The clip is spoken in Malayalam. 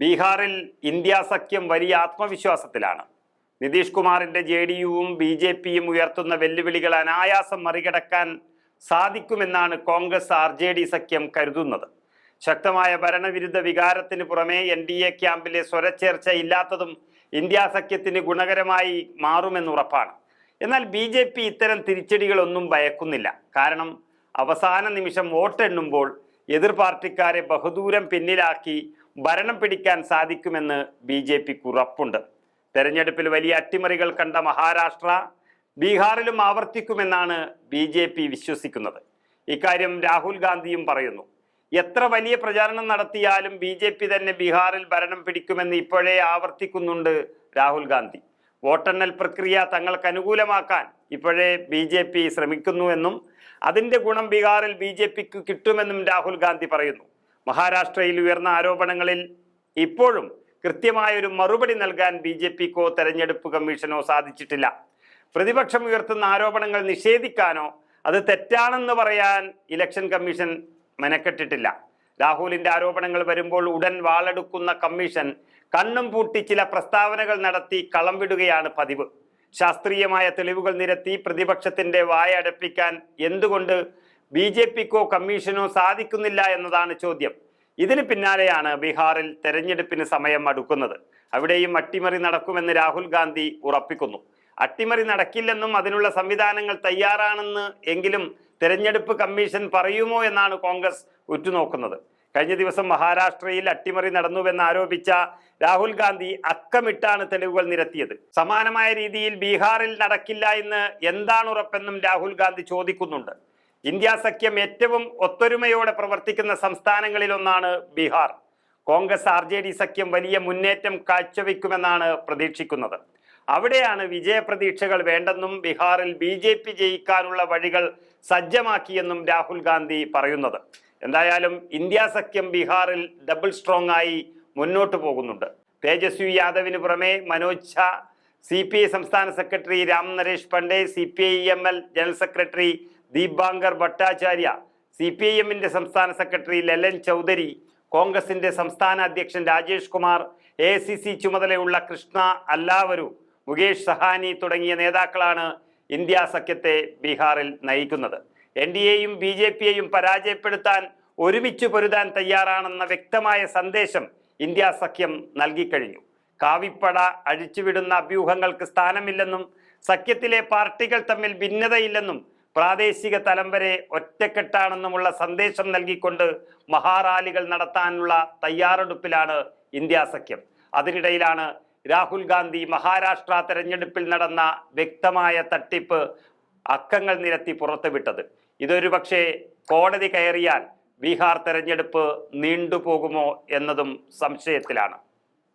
ബീഹാറിൽ ഇന്ത്യ സഖ്യം വലിയ ആത്മവിശ്വാസത്തിലാണ്. നിതീഷ് കുമാറിന്റെ ജെ ഡി യുവും ബി ജെ പിയും ഉയർത്തുന്ന വെല്ലുവിളികൾ അനായാസം മറികടക്കാൻ സാധിക്കുമെന്നാണ് കോൺഗ്രസ് ആർ ജെ ഡി സഖ്യം കരുതുന്നത്. ശക്തമായ ഭരണവിരുദ്ധ വികാരത്തിന് പുറമെ എൻ ഡി എ ക്യാമ്പിലെ സ്വരച്ചേർച്ച ഇല്ലാത്തതും ഇന്ത്യ സഖ്യത്തിന് ഗുണകരമായി മാറുമെന്നുറപ്പാണ് എന്നാൽ ബി ജെ പി ഇത്തരം തിരിച്ചടികളൊന്നും ഭയക്കുന്നില്ല. കാരണം അവസാന നിമിഷം വോട്ടെണ്ണുമ്പോൾ എതിർ പാർട്ടിക്കാരെ ബഹുദൂരം പിന്നിലാക്കി ഭരണം പിടിക്കാൻ സാധിക്കുമെന്ന് ബി ജെ പിക്ക് ഉറപ്പുണ്ട്. തെരഞ്ഞെടുപ്പിൽ വലിയ അട്ടിമറികൾ കണ്ട മഹാരാഷ്ട്ര ബീഹാറിലും ആവർത്തിക്കുമെന്നാണ് ബി ജെ പി വിശ്വസിക്കുന്നത്. ഇക്കാര്യം രാഹുൽ ഗാന്ധിയും പറയുന്നു. എത്ര വലിയ പ്രചാരണം നടത്തിയാലും ബി ജെ പി തന്നെ ബീഹാറിൽ ഭരണം പിടിക്കുമെന്ന് ഇപ്പോഴേ ആവർത്തിക്കുന്നുണ്ട് രാഹുൽ ഗാന്ധി. വോട്ടെണ്ണൽ പ്രക്രിയ തങ്ങൾക്ക് അനുകൂലമാക്കാൻ ഇപ്പോഴേ ബി ജെ പി ശ്രമിക്കുന്നുവെന്നും അതിന്റെ ഗുണം ബീഹാറിൽ ബി ജെ പിക്ക് കിട്ടുമെന്നും രാഹുൽ ഗാന്ധി പറയുന്നു. മഹാരാഷ്ട്രയിൽ ഉയർന്ന ആരോപണങ്ങളിൽ ഇപ്പോഴും കൃത്യമായൊരു മറുപടി നൽകാൻ ബി ജെ പിക്കോ തെരഞ്ഞെടുപ്പ് കമ്മീഷനോ സാധിച്ചിട്ടില്ല. പ്രതിപക്ഷം ഉയർത്തുന്ന ആരോപണങ്ങൾ നിഷേധിക്കാനോ അത് തെറ്റാണെന്ന് പറയാൻ ഇലക്ഷൻ കമ്മീഷൻ മെനക്കെട്ടിട്ടില്ല. രാഹുലിന്റെ ആരോപണങ്ങൾ വരുമ്പോൾ ഉടൻ വാളെടുക്കുന്ന കമ്മീഷൻ കണ്ണും പൂട്ടി ചില പ്രസ്താവനകൾ നടത്തി കളം വിടുകയാണ് പതിവ്. ശാസ്ത്രീയമായ തെളിവുകൾ നിരത്തി പ്രതിപക്ഷത്തിന്റെ വായ അടപ്പിക്കാൻ എന്തുകൊണ്ട് ബി ജെ പിക്കോ കമ്മീഷനോ സാധിക്കുന്നില്ല എന്നതാണ് ചോദ്യം. ഇതിന് പിന്നാലെയാണ് ബീഹാറിൽ തെരഞ്ഞെടുപ്പിന് സമയം അടുക്കുന്നത്. അവിടെയും അട്ടിമറി നടക്കുമെന്ന് രാഹുൽ ഗാന്ധി ഉറപ്പിക്കുന്നു. അട്ടിമറി നടക്കില്ലെന്നും അതിനുള്ള സംവിധാനങ്ങൾ തയ്യാറാണെന്ന് എങ്കിലും തെരഞ്ഞെടുപ്പ് കമ്മീഷൻ പറയുമോ എന്നാണ് കോൺഗ്രസ് ഉറ്റുനോക്കുന്നത്. കഴിഞ്ഞ ദിവസം മഹാരാഷ്ട്രയിൽ അട്ടിമറി നടന്നുവെന്ന് ആരോപിച്ച രാഹുൽ ഗാന്ധി അക്കമിട്ടാണ് തെളിവുകൾ നിരത്തിയത്. സമാനമായ രീതിയിൽ ബീഹാറിൽ നടക്കില്ല എന്ന് എന്താണ് ഉറപ്പെന്നും രാഹുൽ ഗാന്ധി ചോദിക്കുന്നുണ്ട്. ഇന്ത്യ സഖ്യം ഏറ്റവും ഒത്തൊരുമയോടെ പ്രവർത്തിക്കുന്ന സംസ്ഥാനങ്ങളിലൊന്നാണ് Bihar. Congress R J D സഖ്യം വലിയ മുന്നേറ്റം കാഴ്ചവെക്കുമെന്നാണ് പ്രതീക്ഷിക്കുന്നത്. അവിടെയാണ് വിജയപ്രതീക്ഷകൾ വേണ്ടെന്നും ബീഹാറിൽ ബി ജെ പി ജയിക്കാനുള്ള വഴികൾ സജ്ജമാക്കിയെന്നും രാഹുൽ ഗാന്ധി പറയുന്നത്. എന്തായാലും ഇന്ത്യ സഖ്യം ബീഹാറിൽ ഡബിൾ സ്ട്രോങ് ആയി മുന്നോട്ട് പോകുന്നുണ്ട്. തേജസ്വി യാദവിന് പുറമെ Manoj Jha C P I സംസ്ഥാന secretary Ram Naresh Pandey C P I M L general secretary Dipankar Bhattacharya C P I എമ്മിന്റെ സംസ്ഥാന സെക്രട്ടറി ലലൻ ചൗധരി കോൺഗ്രസിന്റെ സംസ്ഥാന അധ്യക്ഷൻ Rajesh Kumar A C C ചുമതലയുള്ള കൃഷ്ണ അല്ലാവരു മുകേഷ് സഹാനി തുടങ്ങിയ നേതാക്കളാണ് ഇന്ത്യ സഖ്യത്തെ ബീഹാറിൽ നയിക്കുന്നത്. എൻ ഡി എയും ബി ജെ പിയെയും പരാജയപ്പെടുത്താൻ ഒരുമിച്ച് പൊരുതാൻ തയ്യാറാണെന്ന വ്യക്തമായ സന്ദേശം ഇന്ത്യ സഖ്യം നൽകിക്കഴിഞ്ഞു. കാവിപ്പട അഴിച്ചുവിടുന്ന അഭ്യൂഹങ്ങൾക്ക് സ്ഥാനമില്ലെന്നും സഖ്യത്തിലെ പാർട്ടികൾ തമ്മിൽ ഭിന്നതയില്ലെന്നും പ്രാദേശിക തലം വരെ ഒറ്റക്കെട്ടാണെന്നുമുള്ള സന്ദേശം നൽകിക്കൊണ്ട് മഹാറാലികൾ നടത്താനുള്ള തയ്യാറെടുപ്പിലാണ് ഇന്ത്യ സഖ്യം. അതിനിടയിലാണ് രാഹുൽ ഗാന്ധി മഹാരാഷ്ട്ര തെരഞ്ഞെടുപ്പിൽ നടന്ന വ്യക്തമായ തട്ടിപ്പ് അക്കങ്ങൾ നിരത്തി പുറത്തുവിട്ടത്. ഇതൊരു പക്ഷേ കോടതി കയറിയാൽ ബീഹാർ തെരഞ്ഞെടുപ്പ് നീണ്ടുപോകുമോ എന്നതും സംശയത്തിലാണ്.